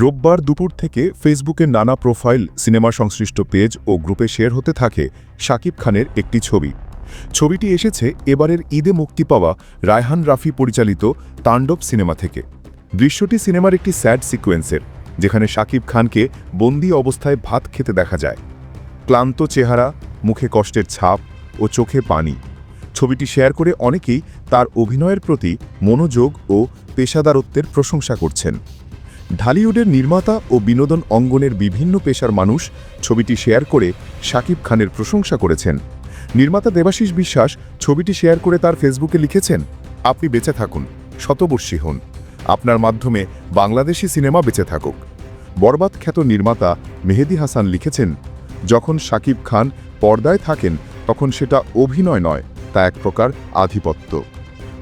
রোববার দুপুর থেকে ফেসবুকের নানা প্রোফাইল, সিনেমা সংশ্লিষ্ট পেজ ও গ্রুপে শেয়ার হতে থাকে শাকিব খানের একটি ছবি। ছবিটি এসেছে এবারের ঈদে মুক্তি পাওয়া রায়হান রাফি পরিচালিত তাণ্ডব সিনেমা থেকে। দৃশ্যটি সিনেমার একটি স্যাড সিকোয়েন্সের, যেখানে শাকিব খানকে বন্দি অবস্থায় ভাত খেতে দেখা যায়। ক্লান্ত চেহারা, মুখে কষ্টের ছাপ ও চোখে পানি। ছবিটি শেয়ার করে অনেকেই তার অভিনয়ের প্রতি মনোযোগ ও পেশাদারত্বের প্রশংসা করছেন। ঢালিউডের নির্মাতা ও বিনোদন অঙ্গনের বিভিন্ন পেশার মানুষ ছবিটি শেয়ার করে শাকিব খানের প্রশংসা করেছেন। নির্মাতা দেবাশিস বিশ্বাস ছবিটি শেয়ার করে তার ফেসবুকে লিখেছেন, আপনি বেঁচে থাকুন, শতবর্ষী হন। আপনার মাধ্যমে বাংলাদেশি সিনেমা বেঁচে থাকুক। বরবাদ খ্যাত নির্মাতা মেহেদি হাসান লিখেছেন, যখন শাকিব খান পর্দায় থাকেন, তখন সেটা অভিনয় নয়, তা এক প্রকার আধিপত্য।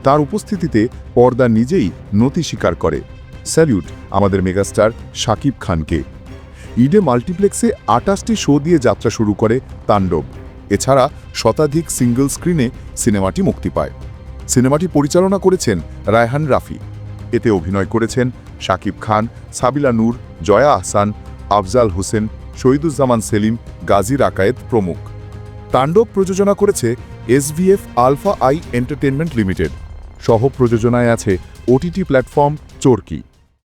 তার উপস্থিতিতে পর্দা নিজেই নতি স্বীকার করে। স্যালিউট আমাদের মেগাস্টার শাকিব খানকে। ইডে মাল্টিপ্লেক্সে আটাশটি শো দিয়ে যাত্রা শুরু করে তাণ্ডব। এছাড়া শতাধিক সিঙ্গল স্ক্রিনে সিনেমাটি মুক্তি পায়। সিনেমাটি পরিচালনা করেছেন রায়হান রাফি। এতে অভিনয় করেছেন শাকিব খান, সাবিলা নূর, জয়া আহসান, আফজাল হোসেন, শহীদুজ্জামান সেলিম গাজী আকায়েদ প্রমুখ। তাণ্ডব প্রযোজনা করেছে SVF alpha I entertainment limited. সহ প্রযোজনায় আছে ওটিটি প্ল্যাটফর্ম চোরকি।